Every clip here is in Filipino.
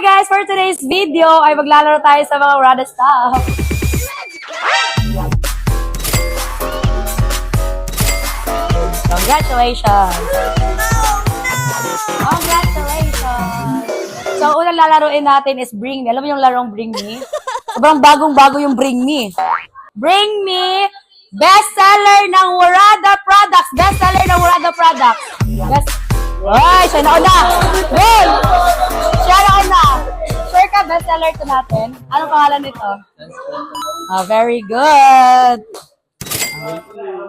guys! For today's video ay maglalaro tayo sa mga Rada stuff. Congratulations! Congratulations! So, unang lalaroin natin is Bring Me. Alam mo yung larong Bring Me? Sobrang bagong-bago yung Bring Me. Bring Me, bestseller ng Warada Products. Bestseller ng Warada Products. Best Ay, siya na una. Bill! Bestseller to natin. Anong pangalan nito? Ah, very good.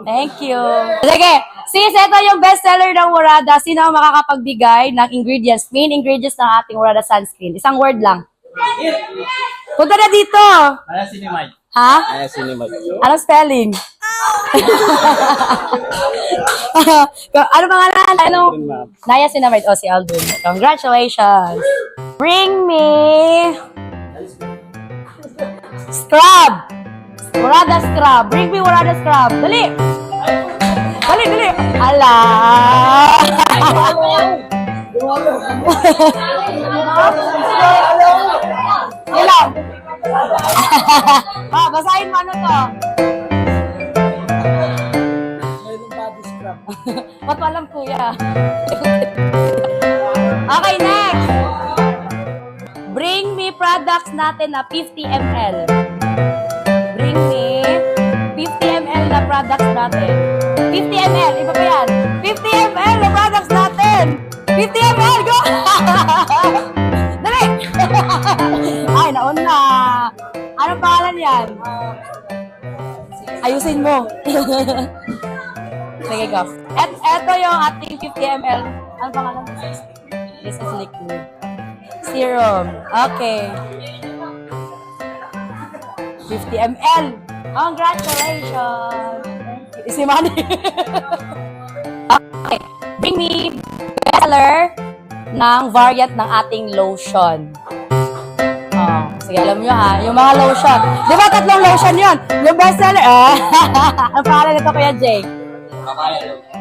Thank you. Sige, since ito yung bestseller ng Warada, sino ang makakapagbigay ng ingredients, main ingredients ng ating Warada sunscreen? Isang word lang. Punta na dito. Kaya sinimay. Ha? Kaya sinimay. Anong spelling? ano pangalan? Ano? Naya Sinamite. O, si Aldrin. Congratulations. Bring me scrub. Warada scrub. Bring me Warada scrub. Dali. Dali, dali. Ala. Ilan? ah, basahin mo ano to. Ba't alam, kuya? okay, next. Products natin na 50 ml. Bring me 50 ml na products natin. 50 ml, iba pa yan. 50 ml na products natin. 50 ml, go! Dali! Ay, nauna. Anong pangalan yan? Ayusin mo. Sige, go. Et, eto yung ating 50 ml. Ano pangalan? This is liquid. Serum. Okay. 50 ml. Congratulations! You. Si Manny. okay. Bring me bestseller ng variant ng ating lotion. Oh, sige, alam nyo ha, yung mga lotion. Di ba tatlong lotion yun? Yung bestseller, eh. Ang pangalan nito, Kuya Jake?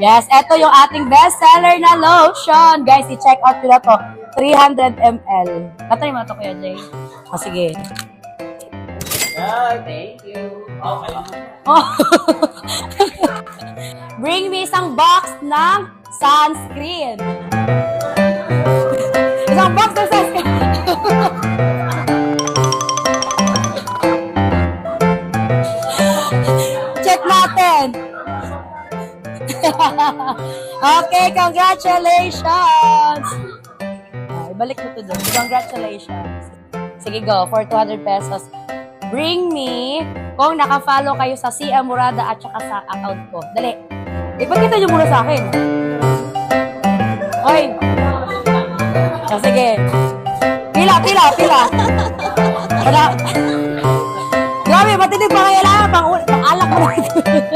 Yes, eto yung ating bestseller na lotion. Guys, i-check out nyo na to. 300 ml. Katry mo na to, Kuya Jay. O, sige. Ah, thank you. Okay. Oh. Bring me isang box ng sunscreen. Isang box ng sunscreen. Check natin. okay, congratulations. Ibalik mo to doon. Congratulations. Sige, go. For 200 pesos. Bring me kung naka-follow kayo sa CM Murada at saka sa account ko. Dali. Ipakita nyo muna sa akin. Hoy. Oh, sige. Pila, pila, pila. Wala. Grabe, matindi pa kailangan pang, pang alak mo na.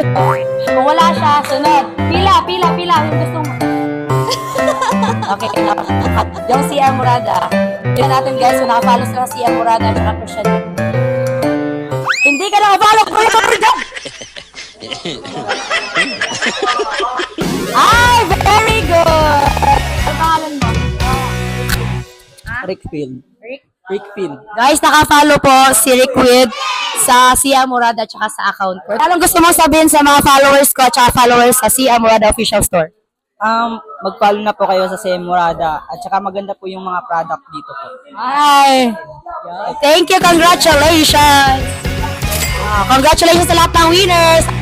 Kung wala siya, sunod. Pila, pila, pila. Yung gusto mo. Okay, enough. Yung CM Murada. Tignan natin guys kung naka-follow sa CM Murada at saka Christian. Hindi ka naka-follow ko yung dyan! Ay, very good! Ano pangalan mo? Rickfield. Rick? Rickfield. Guys, naka-follow po si Rickweed sa Sia Murada at saka sa account ko. Anong gusto mo sabihin sa mga followers ko at saka followers sa Sia Murada official store? Um, mag-follow na po kayo sa CM Murada at saka maganda po yung mga product dito po. Ay! Thank you, congratulations! Ah, congratulations sa lahat ng winners!